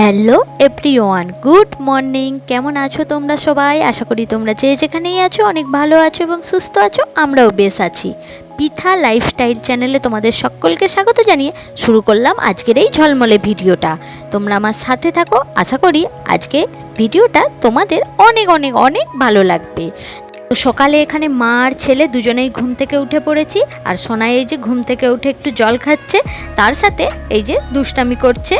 Hello everyone, good morning. কেমন আছো তোমরা সবাই? আশা করি তোমরা যে যেখানেই আছো অনেক ভালো আছো এবং সুস্থ আছো, আমরাও বেশ আছি। পিথা লাইফস্টাইল চ্যানেলে তোমাদের সকলকে স্বাগত জানিয়ে শুরু করলাম আজকের এই ঝলমলে ভিডিওটা। তোমরা আমার সাথে থাকো, আশা করি আজকে ভিডিওটা তোমাদের অনেক অনেক অনেক ভালো লাগবে। তো সকালে এখানে মা আর ছেলে দুজনেই ঘুম থেকে উঠে পড়েছি আর সোনাই এই যে ঘুম থেকে উঠে একটু জল খাচ্ছে, তার সাথে এই যে দুষ্টামি করছে।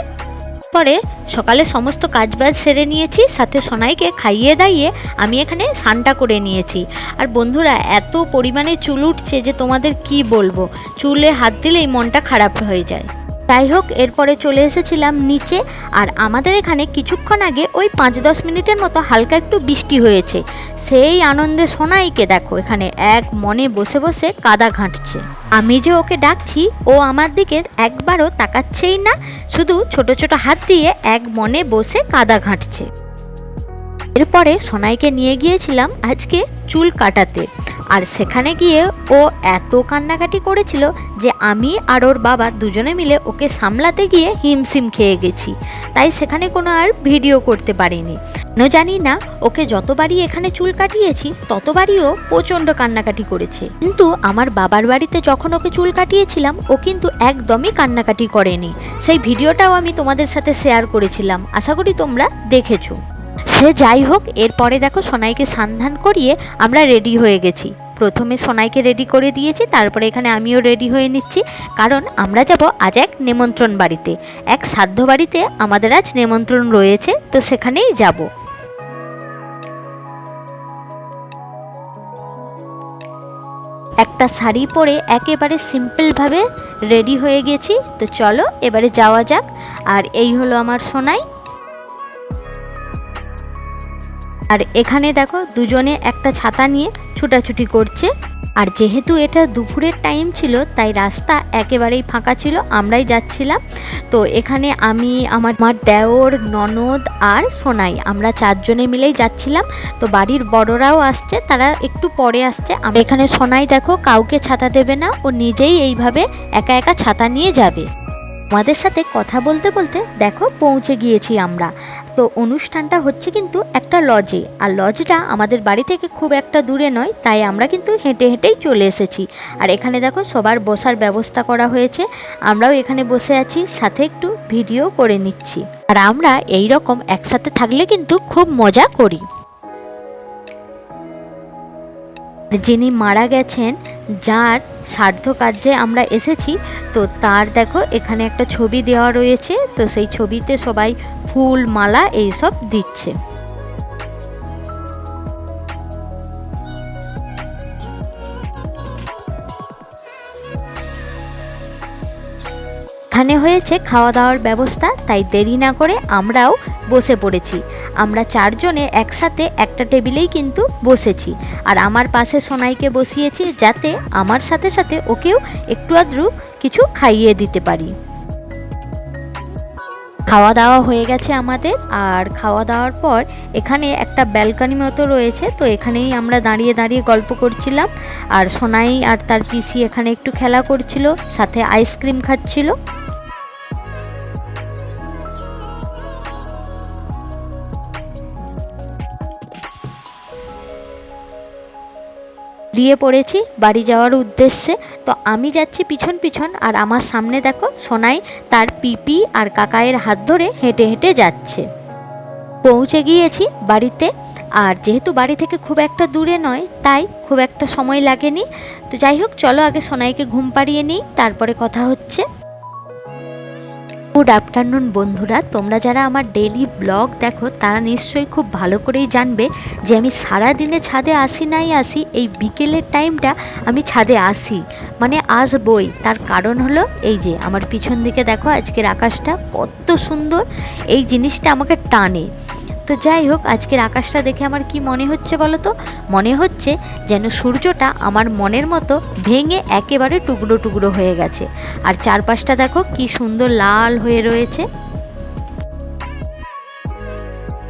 পরে সকালে সমস্ত কাজবাজ সেরে নিয়েছি, সাথে সোনাইকে খাইয়ে দাইয়ে আমি এখানে স্নানটা করে নিয়েছি। আর বন্ধুরা, এত পরিমাণে চুল উঠছে যে তোমাদের কি বলব? চুলে হাত দিলেই মনটা খারাপ হয়ে যায়। যাই হোক এরপরে চলে এসেছিলাম নিচে, আর আমাদের এখানে কিছুক্ষণ আগে ওই পাঁচ দশ মিনিটের মতো হালকা একটু বৃষ্টি হয়েছে। সেই আনন্দে সোনাইকে দেখো, এখানে এক মনে বসে বসে কাদা ঘাঁটছে। আমি যে ওকে ডাকছি, ও আমার দিকে একবারও তাকাচ্ছেই না, শুধু ছোট ছোট হাত দিয়ে এক মনে বসে কাদা ঘাঁটছে। এরপরে সোনাইকে নিয়ে গিয়েছিলাম আজকে চুল কাটাতে। আর সেখানে গিয়ে ও এত কান্নাকাটি করেছিল যে আমি আর ওর বাবা দুজনে মিলে ওকে সামলাতে গিয়ে হিমসিম খেয়ে গেছি। তাই সেখানে কোনো আর ভিডিও করতে পারিনি। কেন জানি না, ওকে যতবারই এখানে চুল কাটিয়েছি ততবারইও প্রচণ্ড কান্নাকাটি করেছে। কিন্তু আমার বাবার বাড়িতে যখন ওকে চুল কাটিয়েছিলাম, ও কিন্তু একদমই কান্নাকাটি করেনি। সেই ভিডিওটাও আমি তোমাদের সাথে শেয়ার করেছিলাম। আশা করি তোমরা দেখেছ। সে যাই হোক, এরপরে দেখো সোনাইকে সান্ধান করিয়ে আমরা রেডি হয়ে গেছি। প্রথমে সোনাইকে রেডি করে দিয়েছি, তারপরে এখানে আমিও রেডি হয়ে নিচ্ছি। কারণ আমরা যাব আজ এক নেমন্ত্রণ বাড়িতে। এক সাধ্য বাড়িতে আমাদের আজ নেমন্ত্রণ রয়েছে, তো সেখানেই যাব। একটা শাড়ি পরে একেবারে সিম্পলভাবে রেডি হয়ে গেছি, তো চলো এবারে যাওয়া যাক। আর এই হলো আমার সোনাই। আর এখানে দেখো দুজনে একটা ছাতা নিয়ে ছুটাছুটি করছে। আর যেহেতু এটা দুপুরের টাইম ছিল, তাই রাস্তা একেবারেই ফাঁকা ছিল, আমরাই যাচ্ছিলাম। তো এখানে আমি, আমার আমার দেওর, ননদ আর সোনাই, আমরা চারজনে মিলেই যাচ্ছিলাম। তো বাড়ির বড়রাও আসছে, তারা একটু পরে আসছে। আমরা এখানে সোনাই দেখো কাউকে ছাতা দেবে না, ও নিজেই এইভাবে একা একা ছাতা নিয়ে যাবে। আমাদের সাথে কথা বলতে বলতে দেখো পৌঁছে গিয়েছি আমরা। তো অনুষ্ঠানটা হচ্ছে কিন্তু একটা লজে আর লজটা আমাদের বাড়ি থেকে খুব একটা দূরে নয়, তাই আমরা কিন্তু হেঁটে হেঁটেই চলে এসেছি। আর এখানে দেখো সবার বসার ব্যবস্থা করা হয়েছে। আমরাও এখানে বসে আছি, সাথে একটু ভিডিও করে নিচ্ছি। আর আমরা এই রকম একসাথে থাকলে কিন্তু খুব মজা করি। যিনি মারা গেছেন যার সার্ধ কার্যে আমরা এসেছি, তো তার দেখো এখানে একটা ছবি দেওয়া রয়েছে, তো সেই ছবিতে সবাই ফুল, মালা এইসব দিচ্ছে। এখানে হয়েছে খাওয়া দাওয়ার ব্যবস্থা, তাই দেরি না করে আমরাও বসে পড়েছি। আমরা চারজনে একসাথে একটা টেবিলেই কিন্তু বসেছি। আর আমার পাশে সোনাইকে বসিয়েছি যাতে আমার সাথে সাথে ওকেও একটু আধটু কিছু খাইয়ে দিতে পারি। খাওয়া দাওয়া হয়ে গেছে আমাদের। আর খাওয়া দাওয়ার পর এখানে একটা ব্যালকানি মতো রয়েছে, তো এখানেই আমরা দাঁড়িয়ে দাঁড়িয়ে গল্প করছিলাম। আর সোনাই আর তার পিসি এখানে একটু খেলা করছিল, সাথে আইসক্রিম খাচ্ছিল। দিয়ে পড়েছি বাড়ি যাওয়ার উদ্দেশ্যে। তো আমি যাচ্ছি পিছন পিছন আর আমার সামনে দেখো সোনাই তার পিপি আর কাকায়ের হাত ধরে হেঁটে হেঁটে যাচ্ছে। পৌঁছে গিয়েছি বাড়িতে আর যেহেতু বাড়ি থেকে খুব একটা দূরে নয়, তাই খুব একটা সময় লাগেনি। তো যাই হোক, চলো আগে সোনাইকে ঘুম পাড়িয়ে নিই, তারপরে কথা হচ্ছে। গুড আফটারনুন বন্ধুরা। তোমরা যারা আমার ডেলি ব্লগ দেখো, তারা নিশ্চয়ই খুব ভালো করেই জানবে যে আমি সারা দিনে ছাদে আসি নাই আসি, এই বিকেলের টাইমটা আমি ছাদে আসি মানে আসবই। তার কারণ হলো এই যে, আমার পিছন দিকে দেখো, আজকের আকাশটা কত সুন্দর। এই জিনিসটা আমাকে টানে। তো যাই হোক, আজকের আকাশটা দেখে আমার কি মনে হচ্ছে বলো তো? মনে হচ্ছে যেন সূর্যটা আমার মনের মতো ভেঙে একেবারে টুকরো টুকরো হয়ে গেছে। আর চারপাশটা দেখো কি সুন্দর লাল হয়ে রয়েছে।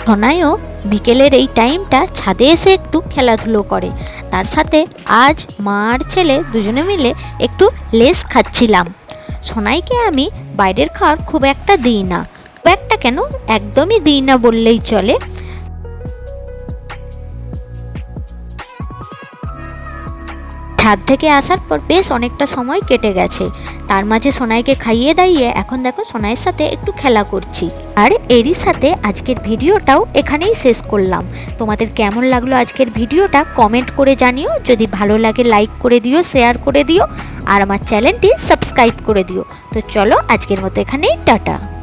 সোনাইও বিকেলের এই টাইমটা ছাদে এসে একটু খেলাধুলো করে। তার সাথে আজ মা আর ছেলে দুজনে মিলে একটু লেস খাচ্ছিলাম। সোনাইকে আমি বাইরের খাওয়ার খুব একটা দিই না। একটা কেন একদমই দিই না বললেই চলে। ছাদ থেকে আসার পর বেশ অনেকটা সময় কেটে গেছে। তার মাঝে সোনাইকে খাইয়ে দাইয়ে এখন দেখো সোনাইয়ের সাথে একটু খেলা করছি। আর এরই সাথে আজকের ভিডিওটাও এখানেই শেষ করলাম। তোমাদের কেমন লাগল আজকের ভিডিওটা কমেন্ট করে জানিও। যদি ভালো লাগে লাইক করে দিও, শেয়ার করে দিও, আর আমার চ্যানেলটি সাবস্ক্রাইব করে দিও। তো চলো আজকের মতো এখানেই, টাটা।